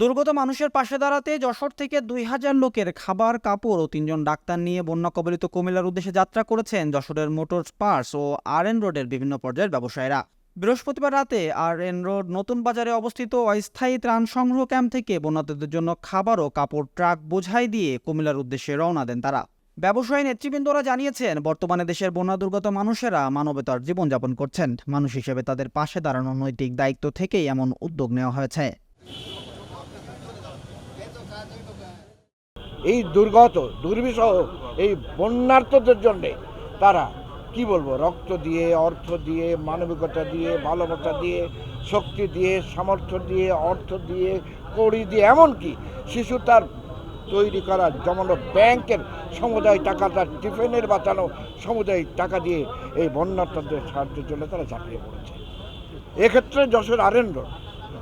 দুর্গত মানুষের পাশে দাঁড়াতে যশোর থেকে দুই হাজার লোকের খাবার, কাপড় ও তিনজন ডাক্তার নিয়ে বন্যা কবলিত কুমিল্লার উদ্দেশ্যে যাত্রা করেছেন যশোরের মোটর পার্স ও আর এন রোডের বিভিন্ন পর্যায়ের ব্যবসায়ীরা। বৃহস্পতিবার রাতে আর এন রোড নতুন বাজারে অবস্থিত অস্থায়ী ত্রাণ সংগ্রহ ক্যাম্প থেকে বন্যাতদের জন্য খাবার ও কাপড় ট্রাক বোঝাই দিয়ে কুমিল্লার উদ্দেশ্যে রওনা দেন তারা। ব্যবসায়ী নেতৃবৃন্দরা জানিয়েছেন, বর্তমানে দেশের বন্যা দুর্গত মানুষেরা মানবতার জীবনযাপন করছেন। মানুষ হিসেবে তাদের পাশে দাঁড়ানোর নৈতিক দায়িত্ব থেকেই এমন উদ্যোগ নেওয়া হয়েছে। এই দুর্গত, দুর্বিষহ এই বন্যার্থদের জন্যে তারা কি বলব, রক্ত দিয়ে, অর্থ দিয়ে, মানবিকতা দিয়ে ভালোবাসা দিয়ে, শক্তি দিয়ে, সামর্থ্য দিয়ে, অর্থ দিয়ে, কড়ি দিয়ে, এমনকি শিশু তার তৈরি করা জমানো ব্যাংকের সমুদায় টাকা তার টিফিনের বাঁচানো সমুদায় টাকা দিয়ে এই বন্যার্থদের সাহায্যের জন্য তারা ঝাঁপিয়ে পড়েছে। এক্ষেত্রে যশোর আরএন রোড,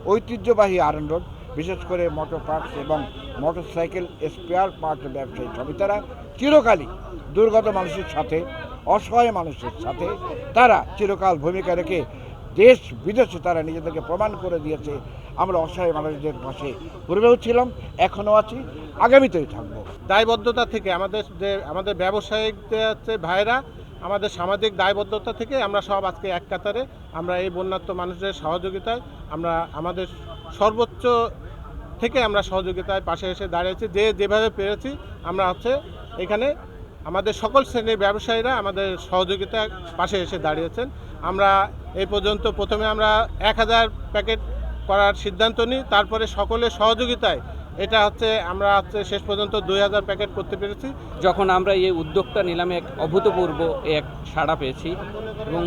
ঐতিহ্যবাহী আরএন রোড বিশেষ করে মোটর পার্টস এবং মোটর সাইকেল স্পেয়ার পার্ট ব্যবসায়ী সমিতারা চিরকালই দুর্গত মানুষের সাথে, অসহায় মানুষের সাথে, তারা চিরকাল ভূমিকা রেখে দেশ, বিদেশে তারা নিজেদেরকে প্রমাণ করে দিয়েছে। আমরা অসহায় মানুষদের পাশে পূর্বেও ছিলাম, এখনও আছি, আগামীতেই থাকব। দায়বদ্ধতা থেকে আমাদের যে, আমাদের ব্যবসায়িকদের হচ্ছে ভাইরা আমাদের সামাজিক দায়বদ্ধতা থেকে আমরা সব আজকে এক কাতারে, আমরা এই বন্যাত্ম মানুষদের সহযোগিতায় আমরা আমাদের সর্বোচ্চ থেকে আমরা সহযোগিতায় পাশে এসে দাঁড়িয়েছি। যে যেভাবে পেরেছি, আমরা হচ্ছে এখানে আমাদের সকল শ্রেণির ব্যবসায়ীরা আমাদের সহযোগিতায় পাশে এসে দাঁড়িয়েছেন। আমরা এই পর্যন্ত প্রথমে আমরা এক হাজার প্যাকেট করার সিদ্ধান্ত নিই, তারপরে সকলের সহযোগিতায় এটা হচ্ছে আমরা হচ্ছে শেষ পর্যন্ত দুই হাজার প্যাকেট করতে পেরেছি। যখন আমরা এই উদ্যোগটা নিলামে, এক অভূতপূর্ব এক সাড়া পেয়েছি এবং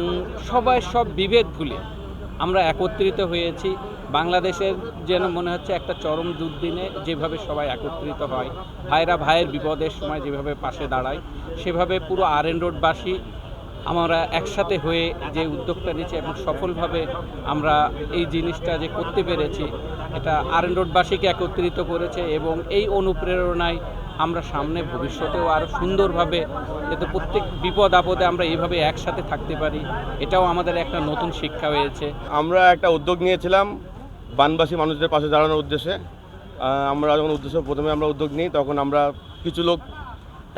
সবাই সব বিভেদ ভুলে আমরা একত্রিত হয়েছি। বাংলাদেশের যেন মনে হচ্ছে একটা চরম দুর্দিনে যেভাবে সবাই একত্রিত হয়, ভাইরা ভাইয়ের বিপদের সময় যেভাবে পাশে দাঁড়ায়, সেভাবে পুরো আর এন রোডবাসী আমরা একসাথে হয়ে যে উদ্যোগটা নিয়েছি এবং সফলভাবে আমরা এই জিনিসটা যে করতে পেরেছি, এটা আর এন রোডবাসীকে একত্রিত করেছে এবং এই অনুপ্রেরণায় আমরা সামনে ভবিষ্যতেও আরও সুন্দরভাবে যাতে প্রত্যেক বিপদ আপদে আমরা এইভাবে একসাথে থাকতে পারি, এটাও আমাদের একটা নতুন শিক্ষা হয়েছে। আমরা একটা উদ্যোগ নিয়েছিলাম বানবাসী মানুষদের পাশে দাঁড়ানোর উদ্দেশ্যে। আমরা যখন উদ্দেশ্য প্রথমে আমরা উদ্যোগ নিই, তখন আমরা কিছু লোক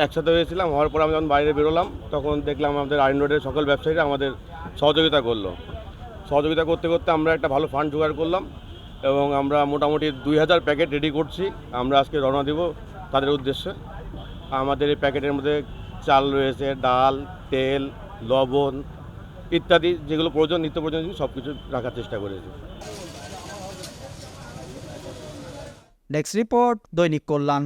একসাথে হয়েছিলাম। হওয়ার পর আমরা যখন বাইরে বেরোলাম, তখন দেখলাম আমাদের আইন রোডের সকল ব্যবসায়ীরা আমাদের সহযোগিতা করল। সহযোগিতা করতে করতে আমরা একটা ভালো ফান্ড জোগাড় করলাম এবং আমরা মোটামুটি দুই হাজার প্যাকেট রেডি করছি। আমরা আজকে রওনা দেব তাদের উদ্দেশ্যে। আমাদের এই প্যাকেটের মধ্যে চাল রয়েছে, ডাল, তেল, লবণ ইত্যাদি যেগুলো প্রয়োজন, নিত্য প্রয়োজন সব কিছু রাখার চেষ্টা করেছি। ডেস্ক রিপোর্ট দৈনিক কল্যাণ